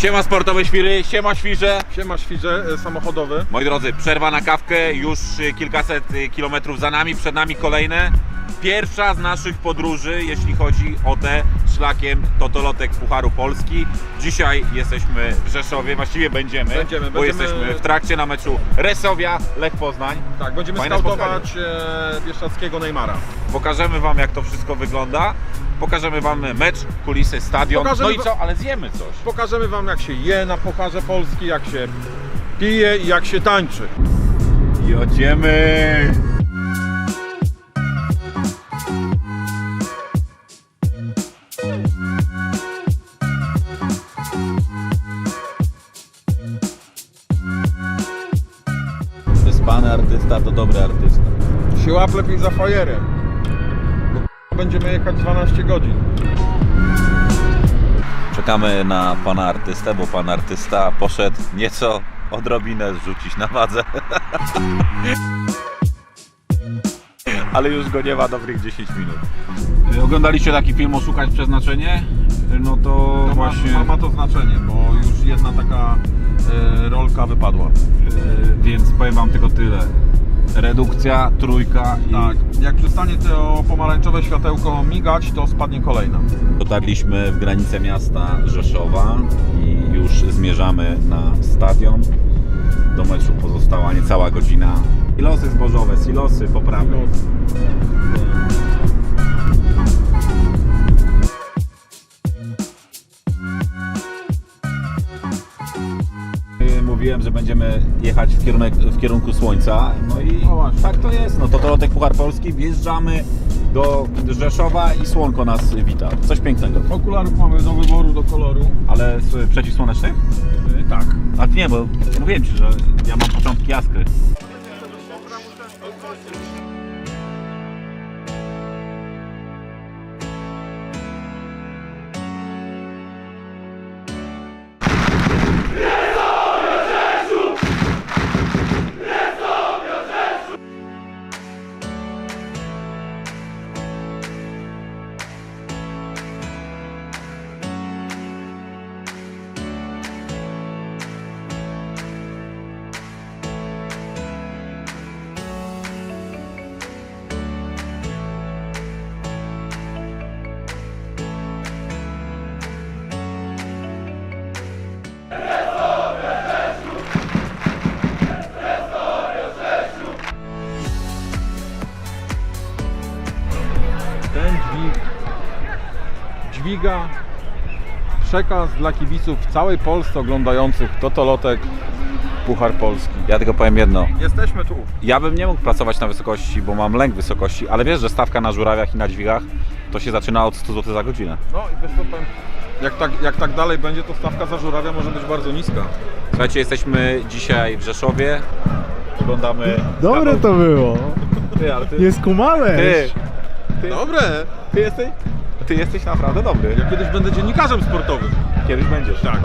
Siema sportowe świry, siema świrze. Siema świrze e, samochodowy. Moi drodzy, przerwa na kawkę, już y, kilkaset y, kilometrów za nami, przed nami kolejne. Pierwsza z naszych podróży, jeśli chodzi o te szlakiem Totolotek Pucharu Polski. Dzisiaj jesteśmy w Rzeszowie, właściwie będziemy, Będziemy, bo będziemy- jesteśmy w trakcie na meczu Resowia, Lech Poznań. Tak, będziemy Fajne skautować e, Bieszczadzkiego Neymara. Pokażemy Wam jak to wszystko wygląda, pokażemy Wam mecz, kulisy, stadion, Pokażemy no i co, ale zjemy coś. Pokażemy Wam jak się je na Pucharze Polski, jak się pije i jak się tańczy. Jodziemy! Artysta to dobry artysta. Się łap lepiej za fajerem. Bo będziemy jechać 12 godzin. Czekamy na pana artystę, bo pan artysta poszedł nieco odrobinę zrzucić na wadze. Ale już go nie ma dobrych 10 minut. Oglądaliście taki film Oszukać Przeznaczenie? No to, To właśnie... ma, ma, ma to znaczenie, bo już jedna taka e, rolka wypadła. E, więc powiem wam tylko tyle. Redukcja, trójka i... Tak, jak przestanie to pomarańczowe światełko migać, to spadnie kolejna. Dotarliśmy w granicę miasta Rzeszowa i już zmierzamy na stadion. Do meczu pozostała niecała godzina. Silosy zbożowe, silosy poprawy. Y, Mówiłem, że będziemy jechać w, kierunek, w kierunku słońca. No i właśnie. tak to jest. No to Tolotek Puchar Polski. Wjeżdżamy do Rzeszowa i słonko nas wita. Coś pięknego. Okularów mamy do wyboru, do koloru. Ale z przeciwsłonecznych? E, tak. A nie, bo mówiłem Ci, że ja mam początki jaskry. Dźwig dźwiga przekaz dla kibiców w całej Polsce oglądających Totolotek Puchar Polski. Ja tylko powiem jedno. Jesteśmy tu. Ja bym nie mógł pracować na wysokości, bo mam lęk wysokości, ale wiesz, że stawka na żurawiach i na dźwigach to się zaczyna od 100 zł za godzinę. No i wiesz co powiem, jak tak, jak tak dalej będzie, to stawka za żurawia może być bardzo niska. Słuchajcie, jesteśmy dzisiaj w Rzeszowie. Oglądamy. Dobre kawał- to było. Ty, ale ty. Nie skumałeś. Ty, ty, Dobre! Ty jesteś. Ty jesteś naprawdę dobry. Ja kiedyś będę dziennikarzem sportowym. Kiedyś będziesz. Tak.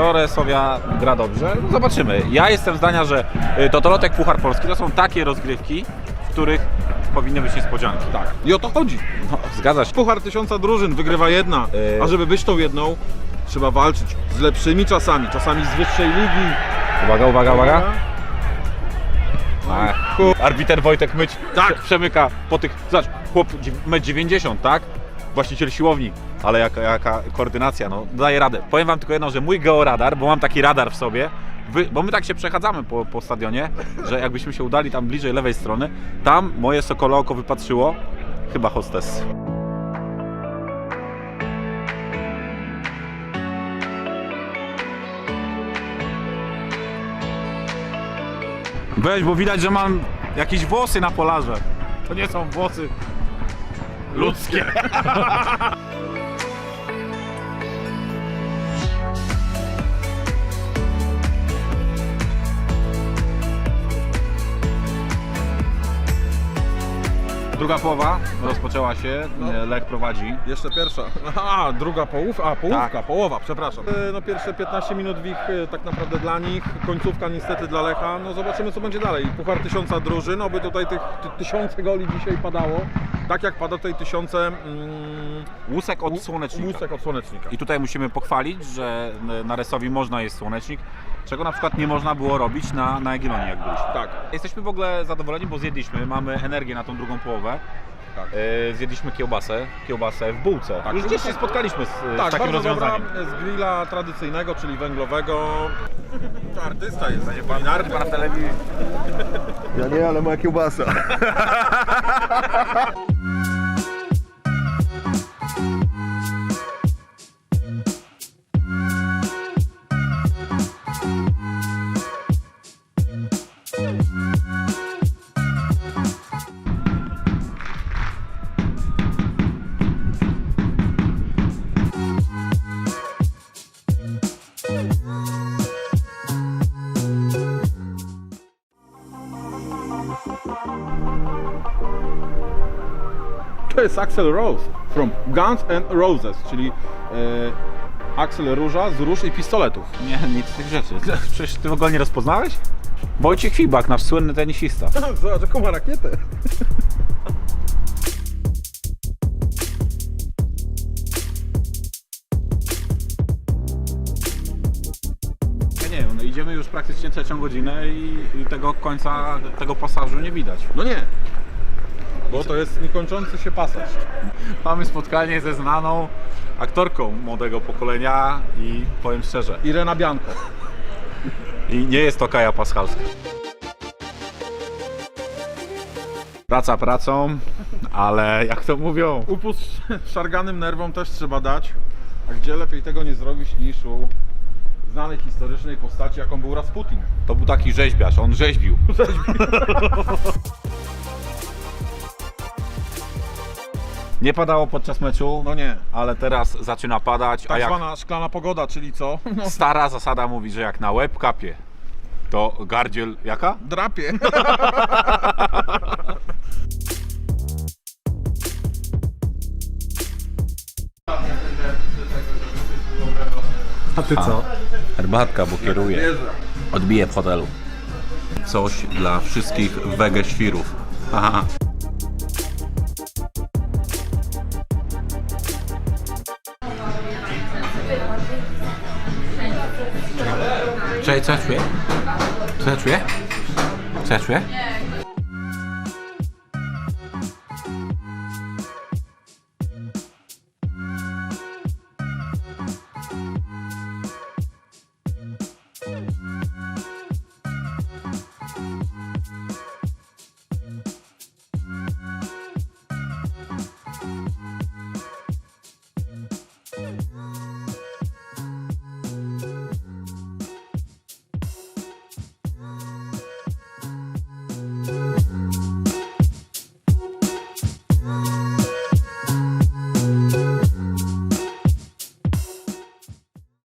Co Resowia gra dobrze? No zobaczymy. Ja jestem zdania, że y, Totolotek Puchar Polski to są takie rozgrywki, w których powinny być niespodzianki. Tak. I o to chodzi. No, zgadza się. Puchar tysiąca drużyn, wygrywa jedna. Yy. A żeby być tą jedną, trzeba walczyć z lepszymi czasami, czasami z wyższej ligi. Uwaga, uwaga, uwaga. Ach, Ach, arbiter Wojtek Myć Tak. prze- przemyka po tych. Zobacz, chłop 1,90 m, tak? Właściciel siłowni, ale jaka, jaka koordynacja, no daje radę. Powiem wam tylko jedno, że mój georadar, bo mam taki radar w sobie, wy, bo my tak się przechadzamy po, po stadionie, że jakbyśmy się udali tam bliżej lewej strony, tam moje sokole oko wypatrzyło chyba hostess. Weź, bo widać, że mam jakieś włosy na polarze. To nie są włosy. Ludzkie. Druga połowa rozpoczęła się, Lech prowadzi. Jeszcze pierwsza. Aha, druga połówka, a połówka, Tak. połowa, przepraszam. E, No pierwsze 15 minut w ich e, tak naprawdę dla nich, końcówka niestety dla Lecha. No zobaczymy co będzie dalej. Puchar tysiąca drużyn, oby tutaj tych ty, tysiące goli dzisiaj padało. Tak jak pada tutaj tysiące mm, Łusek od słonecznika. łusek od słonecznika. I tutaj musimy pochwalić, że na Resowi można jest słonecznik, czego na przykład nie można było robić na, na Jagiellonii, jak byliśmy. Tak. Jesteśmy w ogóle zadowoleni, bo zjedliśmy, mamy energię na tą drugą połowę. Tak. E, zjedliśmy kiełbasę, kiełbasę w bułce. Tak. Już gdzieś się spotkaliśmy z, z Tak, takim bardzo dobra rozwiązaniem. z grilla tradycyjnego, czyli węglowego. To artysta jest, nie. Pan w telewizji. Ja nie, ale moja kiełbasa. To jest Axel Rose from Guns and Roses, czyli e, Axel Róża z róż i pistoletów. Nie, nic z tych rzeczy. Przecież ty w ogóle nie rozpoznałeś? Wojciech Fibak, nasz słynny tenisista. Zobacz, jaką ma rakietę. No idziemy już praktycznie trzecią godzinę i, i tego końca tego pasażu nie widać. No nie, bo to jest niekończący się pasaż. Mamy spotkanie ze znaną aktorką młodego pokolenia i powiem szczerze, Irena Bianco. i nie jest to Kaja Paschalska. Praca pracą, ale jak to mówią, Upust szarganym nerwom też trzeba dać, a gdzie lepiej tego nie zrobić niż u znanej historycznej postaci, jaką był Rasputin. to był taki rzeźbiarz, on rzeźbił. Nie padało podczas meczu, No nie. ale teraz zaczyna padać, a Tak jak zwana szklana pogoda, czyli co? No, stara zasada mówi, że jak na łeb kapie, to gardziel jaka? drapie. A ty co? Herbatka, bo kieruję. Odbiję w hotelu. Coś dla wszystkich wege świrów. Aha. Cześć, co ja czuję? Co ja czuję? Co ja czuję?